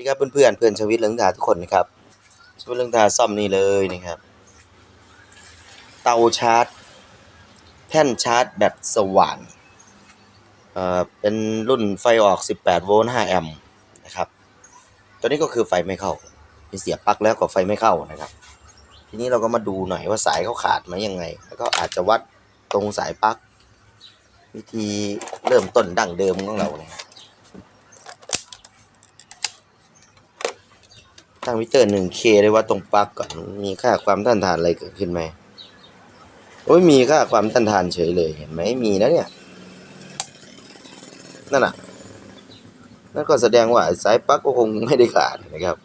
ดีครับเพื่อนๆเพื่อนชวิตเรื่องดาทุกคนนะครับชวิตเรื่องดาซ่อมนี่เลยนะครับ เตาชาร์จ แท่นชาร์จแบตสว่านเอ่อเป็นรุ่นไฟออก 18 โวลต์ 5 แอมป์นะครับ ตัวนี้ก็คือไฟไม่เข้ามีเสียบปลั๊กแล้วก็ไฟไม่เข้านะครับ ทีนี้เราก็มาดูหน่อยว่าสายเขาขาดไหมยังไง แล้วก็อาจจะวัดตรงสายปลั๊กวิธีเริ่มต้นดั้งเดิมของเราเนี่ย ตั้งมิเตอร์ 1K ได้ว่าตรงปลั๊กก่อนมีค่าความต้านทานอะไรเกิดขึ้นไหมโอ้ยมีค่าความต้านทานเฉยเลยเห็นไหมมีนะเนี่ยนั่นน่ะนั่นก็แสดงว่าสายปลั๊กก็คงไม่ได้ขาดนะครับ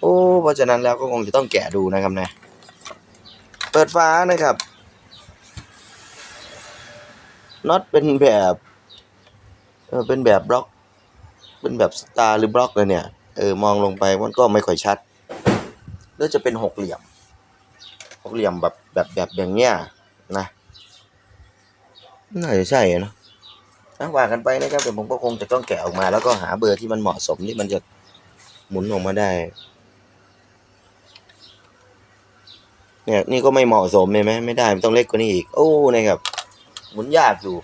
โอ้เพราะฉะนั้นแล้วก็คงจะต้องแกะดูนะครับนะ เปิดฟ้านะครับน็อตเป็นแบบเออเป็นแบบบล็อก เป็นแบบสตาร์หรือบล็อกเลยเนี่ย เออมองลงไปมันก็ไม่ค่อยชัด แล้วจะเป็นหกเหลี่ยม หกเหลี่ยมแบบแบบแบบอย่างเงี้ยนะน่าจะใช่เนะนะว่ากันไปนะครับแต่ผมก็คงจะต้องแกะออกมา แล้วก็หาเบอร์ที่มันเหมาะสมที่มันจะหมุนออกมาได้ เนี่ยนี่ก็ไม่เหมาะสมเห็นไหมไม่ได้มันต้องเล็กกว่านี้อีก โอ้นะครับหมุนยากอยู่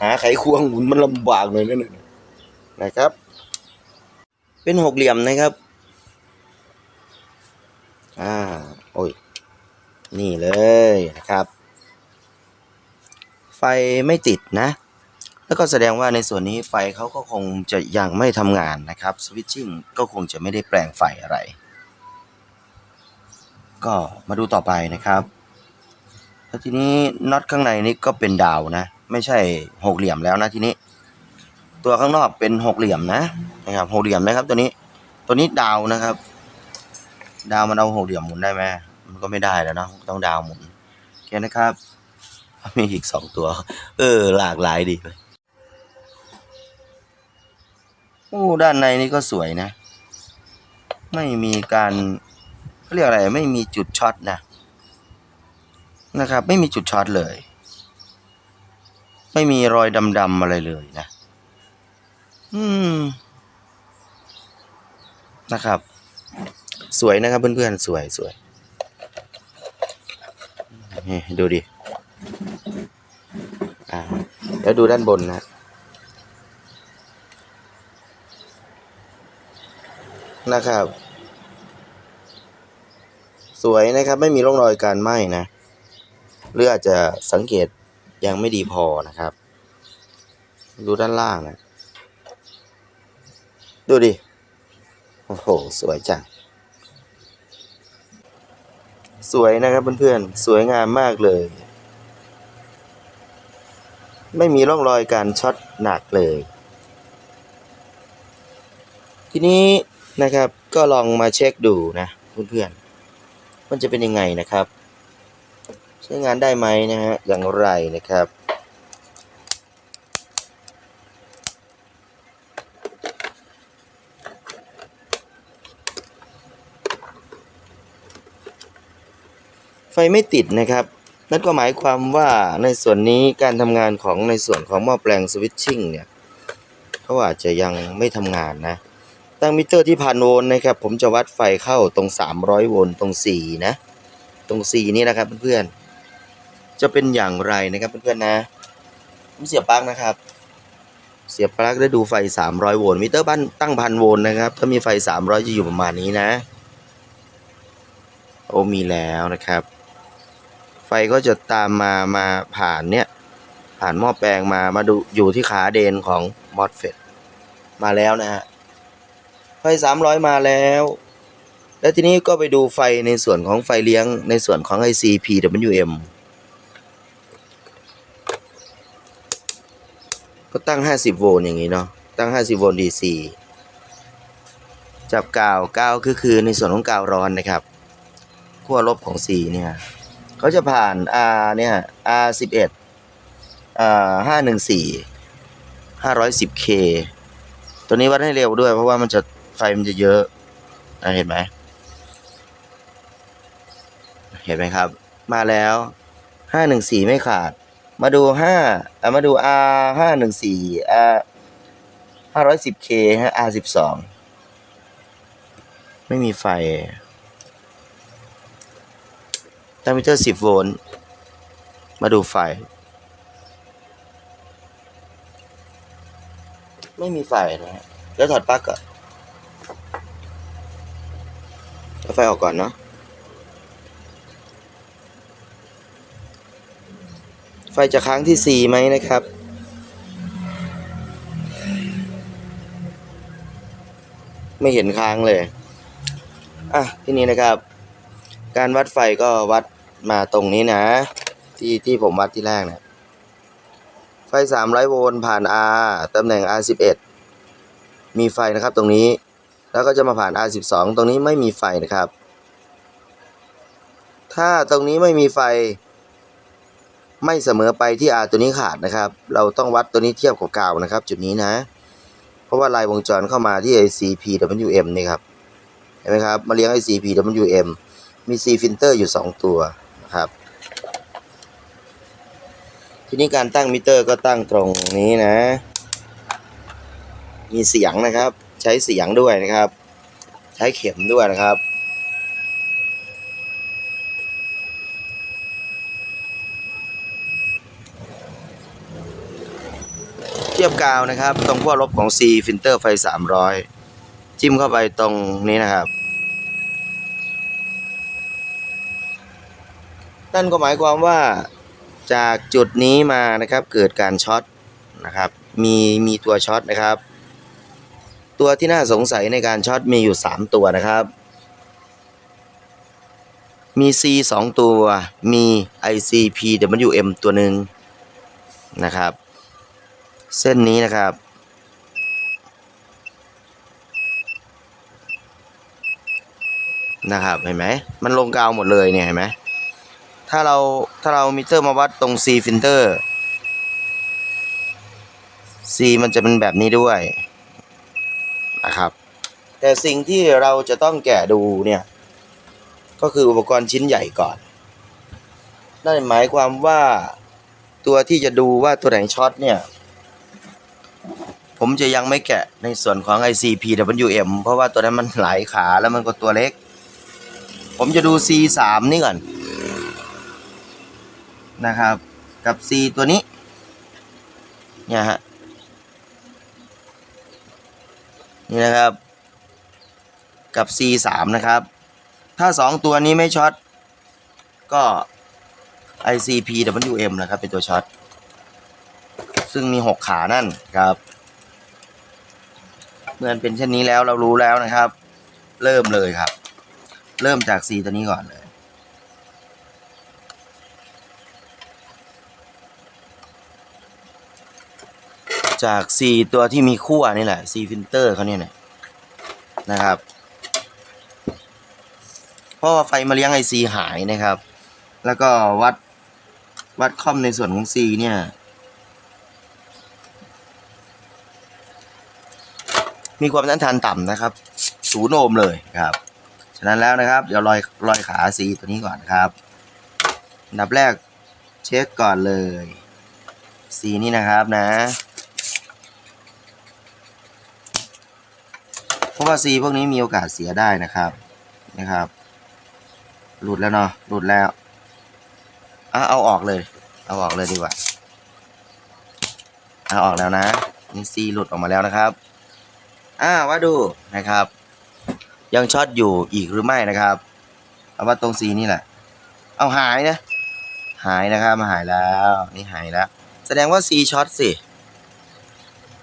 หาไขควงหมุนมันลำบากเลยนั่นน่ะนะครับ เป็นหกเหลี่ยมนะครับ อ่า โอ้ย นี่เลยนะครับ ไฟไม่ติดนะ แล้วก็แสดงว่าในส่วนนี้ไฟเขาก็คงจะยังไม่ทำงานนะครับ สวิตชิ่งก็คงจะไม่ได้แปลงไฟอะไร ก็มาดูต่อไปนะครับแล้วทีนี้น็อตข้างในนี้ก็เป็นดาวนะ ไม่ใช่หกเหลี่ยมแล้วนะทีนี้ ตัวข้างนอกเป็นหกเหลี่ยมนะนะครับหกเหลี่ยมนะครับ ตัวนี้ตัวนี้ดาวนะครับ ดาวมันเอาหกเหลี่ยมหมุนได้ไหมมันก็ไม่ได้แล้วเนาะต้องดาวหมุนโอเคนะครับมีอีกสองตัว เออ หลากหลายดีเลยโอ้ด้านในนี่ก็สวยนะ ไม่มีการเขาเรียกอะไรไม่มีจุดช็อตนะนะครับ ไม่มีจุดช็อตเลย ไม่มีรอยดำๆอะไรเลยนะ อืม นะครับ สวยนะครับเพื่อนๆ สวยสวยนี่ดูดิ อ่า แล้วดูด้านบนนะนะครับ สวยนะครับ ไม่มีร่องรอยการไหม้นะหรืออาจจะสังเกตยังไม่ดีพอนะครับ ดูด้านล่างนะ ดูดิ โอ้โห สวยจัง สวยนะครับเพื่อนๆ สวยงามมากเลย ไม่มีร่องรอยการช็อตหนักเลย ทีนี้นะครับก็ลองมาเช็คดูนะเพื่อนๆ มันจะเป็นยังไงนะครับ ใช้งานได้ไหมนะฮะอย่างไรนะครับ ไฟไม่ติดนะครับ นั่นก็หมายความว่าในส่วนนี้การทำงานของในส่วนของหม้อแปลงสวิตชิ่งเนี่ยเขาอาจจะยังไม่ทำงานนะ ตั้งมิเตอร์ที่พันโวลต์นะครับ ผมจะวัดไฟเข้าตรง 300 โวลต์ตรง 4 นะ ตรง 4 นี้นะครับเพื่อนๆ จะเป็นอย่างไรนะครับเพื่อนๆนะ ผมเสียบปลั๊กนะครับ เสียบปลั๊กแล้วดูไฟ 300 โวลต์มิเตอร์บ้านตั้งพันโวลต์นะครับ ถ้ามีไฟ 300 จะอยู่ประมาณนี้นะ โอ้มีแล้วนะครับ ฟก็จะตามมามาผ่านเนี่ยผ่านหม้อแปลงมามาดูอยู่ที่ขาเดนของมอสเฟตมาแล้วนะฮะไฟ300มาแล้ว แล้วทีนี้ก็ไปดูไฟในส่วนของไฟเลี้ยงในส่วนของ IC PWM ก็ตั้ง 50 โวลต์อย่างนี้เนาะ ตั้ง 50 โวลต์ DC จับกาวกาวคือคือในส่วนของกาวร้อนนะครับขั้วลบของ C เนี่ย เขาจะผ่าน R เนี่ย R 11อ่า514 510K ตัวนี้วัดให้เร็วด้วย เพราะว่ามันจะไฟมันจะเยอะเห็นไหมเห็นไหมครับ มาแล้ว514ไม่ขาด มาดู5อะมาดู R 514 R 510K ฮะ R 12ไม่มีไฟ ตั้งมิเตอร์10 โวลต์ มาดูไฟ ไม่มีไฟนะฮะแล้วถอดปลั๊กก่อนเอาไฟออกก่อนเนาะ ไฟจะค้างที่ 4 ไหมนะครับไม่เห็นค้างเลย อะ ที่นี้นะครับ การวัดไฟก็วัดมาตรงนี้นะ ที่ที่ผมวัดที่แรกนะไฟ 300 โวลต์ผ่าน R ตำแหน่ง R11 มีไฟนะครับตรงนี้ แล้วก็จะมาผ่าน R12 ตรงนี้ไม่มีไฟนะครับ ถ้าตรงนี้ไม่มีไฟ ไม่เสมอไปที่ R ตัวนี้ขาดนะครับ เราต้องวัดตัวนี้เทียบกับกาวนะครับ จุดนี้นะ เพราะว่าลายวงจรเข้ามาที่ ICPWM นี่ครับ เห็นไหมครับ มาเลี้ยง ICPWM มี C filter อยู่ 2 ตัวนะครับ ทีนี้การตั้งมิเตอร์ก็ตั้งตรงนี้นะ มีเสียงนะครับ ใช้เสียงด้วยนะครับ ใช้เข็มด้วยนะครับเทียบกาวนะครับ ตรงขั้วลบของ C filter ไฟ 300 จิ้มเข้าไปตรงนี้นะครับ นั่นก็หมายความว่าจากจุดนี้มานะครับเกิดการช็อตนะครับมีมีตัวช็อตนะครับ ตัวที่น่าสงสัยในการช็อตมีอยู่ 3 ตัวนะครับ มี C 2 ตัวมี ICPWM ตัวหนึ่งนะครับ เส้นนี้นะครับนะครับเห็นไหมมันลงกาวหมดเลยเนี่ยเห็นไหม ถ้าเราถ้าเรามิเตอร์มาวัดตรง C filter C มันจะเป็นแบบนี้ด้วยนะครับ แต่สิ่งที่เราจะต้องแกะดูเนี่ย ก็คืออุปกรณ์ชิ้นใหญ่ก่อน นั่นหมายความว่าตัวที่จะดูว่าตัวไหนช็อตเนี่ย ผมจะยังไม่แกะในส่วนของ ICPWM เพราะว่าตัวนั้นมันหลายขาแล้วมันก็ตัวเล็ก ผมจะดู C3 นี่ก่อน นะครับ กับ C ตัวนี้ เนี่ยฮะ นี่นะครับ กับ C3 นะครับ ถ้า 2 ตัวนี้ไม่ช็อต ก็ ICPWM นะครับ เป็นตัวช็อต ซึ่งมี 6 ขานั่นครับ เมื่อเป็นเช่นนี้แล้วเรารู้แล้วนะครับ เริ่มเลยครับ เริ่มจาก C ตัวนี้ก่อนเลย จาก C ตัวที่มีขั้วนี่แหละ C filter เขาเนี่ยนะครับ เพราะว่าไฟมาเลี้ยง IC หายนะครับ แล้วก็วัดวัดคอมในส่วนของ C เนี่ยมีความต้านทานต่ำนะครับศูนย์โอห์มเลยครับ ฉะนั้นแล้วนะครับ เดี๋ยวลอยลอยขา C ตัวนี้ก่อนครับอันดับแรกเช็คก่อนเลย C นี่นะครับนะ เพ ราะว่า C พวกนี้มีโอกาสเสียได้นะครับนะครับ หลุดแล้วเนาะหลุดแล้วอะเอาออกเลย เอาออกเลยดีกว่าเอาออกแล้วนะนี่ C หลุดออกมาแล้วนะครับอ่าว่าดูนะครับ ยังช็อตอยู่อีกหรือไม่นะครับเอาว่าตรง C นี่แหละ เอาหายนะหายนะครับมาหายแล้วนี่หายแล้ว แสดงว่า C ช็อตสิ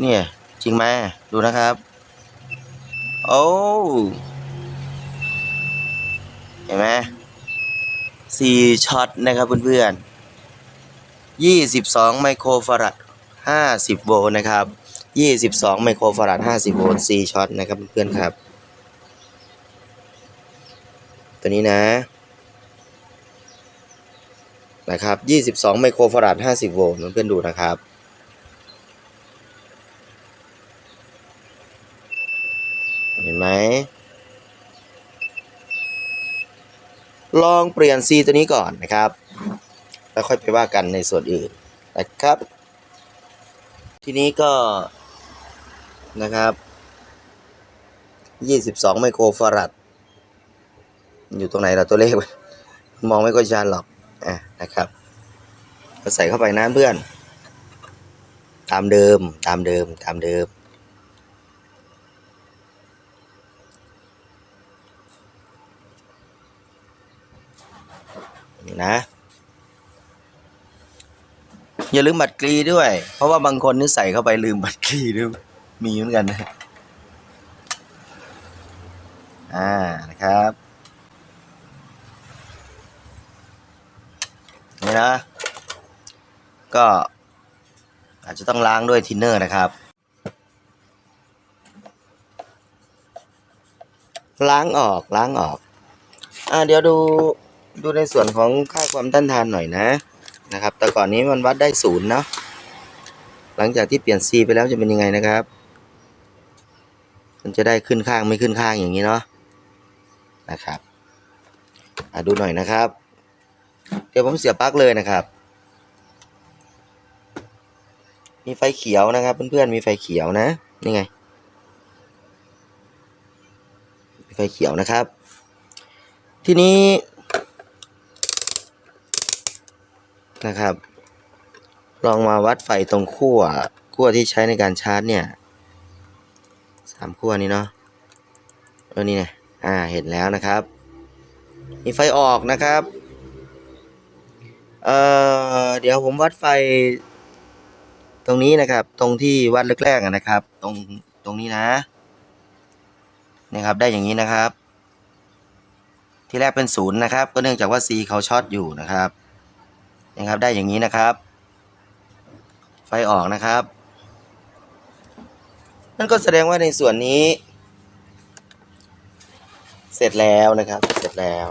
เนี่ยจริงไหมดูนะครับ โอ้เห็นไหม C ช็อตนะครับเพื่อนๆ22ไมโครฟารัด50โวลต์นะครับ22ไมโครฟารัด50โวลต์ C ช็อตนะครับเพื่อนๆครับ ตัวนี้นะนะครับ 22 ไมโครฟารัด50 โวลต์เพื่อนๆดูนะครับ เห็น ไหม ลองเปลี่ยน C ตัวนี้ก่อนนะครับ แล้วค่อยไปว่ากันในส่วนอื่นนะครับ ทีนี้ก็นะครับ22ไมโครฟารัด อยู่ตรงไหนเราตัวเลข มองไม่ค่อยชัดหรอกอะนะครับก็ใส่เข้าไปนะเพื่อน ตามเดิมตามเดิมตามเดิม นี่นะ อย่าลืมบัตรกรีด้วย เพราะว่าบางคนนี่ใส่เข้าไปลืมบัตรกรีด้วยมีเหมือนกันนะอ่านะครับนี่นะ ก็อาจจะต้องล้างด้วยทินเนอร์นะครับ ล้างออกล้างออก อ่าเดี๋ยวดู ดูในส่วนของค่าความต้านทานหน่อยนะนะครับ แต่ก่อนนี้มันวัดได้ศูนย์เนาะหลังจากที่เปลี่ยน C ไปแล้วจะเป็นยังไงนะครับ มันจะได้ขึ้นข้างไม่ขึ้นข้างอย่างนี้เนาะนะครับอ่าดูหน่อยนะครับ เดี๋ยวผมเสียบปลั๊กเลยนะครับ มีไฟเขียวนะครับเพื่อนๆมีไฟเขียวนะนี่ไงมีไฟเขียวนะครับ ทีนี้ นะครับ ลองมาวัดไฟตรงขั้วขั้วที่ใช้ในการชาร์จเนี่ยสามขั้วนี้เนาะเออนี่ไงอ่าเห็นแล้วนะครับมีไฟออกนะครับเอ่อเดี๋ยวผมวัดไฟตรงนี้นะครับ ตรงที่วัดแรกๆนะครับ ตรงตรงนี้นะนะครับ ได้อย่างนี้นะครับ ที่แรกเป็นศูนย์นะครับ ก็เนื่องจากว่า C เขาช็อตอยู่นะครับ นะครับ ได้อย่างนี้นะครับ ไฟออกนะครับ นั่นก็แสดงว่าในส่วนนี้ เสร็จแล้วนะครับ เสร็จแล้ว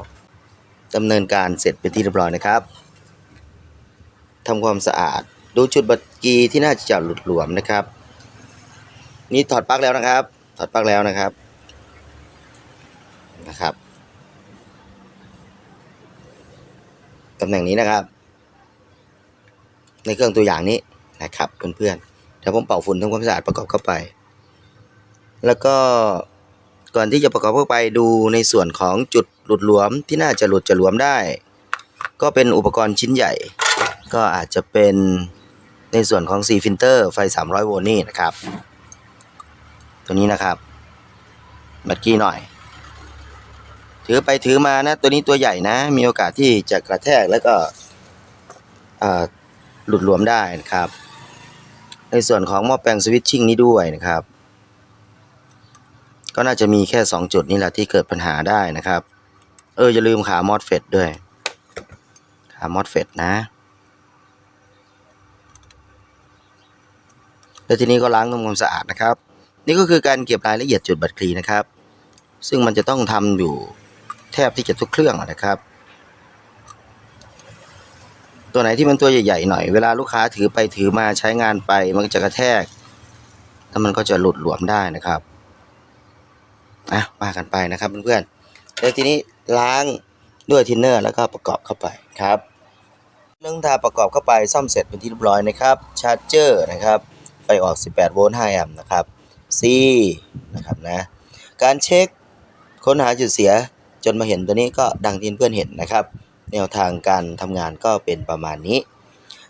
ดำเนินการเสร็จเป็นที่เรียบร้อยนะครับทำความสะอาดดูจุดบัตรกีที่น่าจะหลุดหลวมนะครับ นี่ถอดปลั๊กแล้วนะครับ ถอดปลั๊กแล้วนะครับนะครับตำแหน่งนี้นะครับ ในเครื่องตัวอย่างนี้นะครับเพื่อนๆเดี๋ยวผมเป่าฝุ่นทำความสะอาดประกอบเข้าไป แล้วก็ก่อนที่จะประกอบเข้าไปดูในส่วนของจุดหลุดหลวมที่น่าจะหลุดจะหลวมได้ ก็เป็นอุปกรณ์ชิ้นใหญ่ ก็อาจจะเป็นในส่วนของ C filter ไฟ 300 โวลต์นี่นะครับ ตัวนี้นะครับบัดกี้หน่อย ถือไปถือมานะ ตัวนี้ตัวใหญ่นะ มีโอกาสที่จะกระแทกแล้วก็อ่า หลุดหลวมได้นะครับ ในส่วนของหม้อแปลงสวิตชิ่งนี้ด้วยนะครับ ก็น่าจะมีแค่ 2 จุดนี้แหละที่เกิดปัญหาได้นะครับ เอออย่าลืมขามอสเฟตด้วย ขามอสเฟตนะ แล้วทีนี้ก็ล้างทำความสะอาดนะครับ นี่ก็คือการเก็บรายละเอียดจุดบัตรคลีนะครับ ซึ่งมันจะต้องทำอยู่แทบที่จะทุกเครื่องนะครับ ตัวไหนที่มันตัวใหญ่ๆหน่อยเวลาลูกค้าถือไปถือมาใช้งานไปมันจะกระแทก แล้วมันก็จะหลุดหลวมได้นะครับอะว่ากันไปนะครับเพื่อนๆแล้วทีนี้ล้างด้วยทินเนอร์แล้วก็ประกอบเข้าไปครับเรื่องทาประกอบเข้าไปซ่อมเสร็จเป็นที่เรียบร้อยนะครับชาร์จเจอร์นะครับไฟออก 18 โวลต์ 5 แอมป์นะครับ C นะครับนะการเช็คค้นหาจุดเสียจนมาเห็นตัวนี้ก็ดังที่เพื่อนเห็นนะครับ แนวทางการทำงานก็เป็นประมาณนี้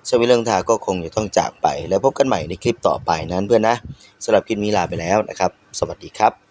ชวิเรื่องทาก็คงจะต้องจากไป แล้วพบกันใหม่ในคลิปต่อไปนั้นเพื่อนนะสำหรับคลิปนี้ลาไปแล้วนะครับ สวัสดีครับ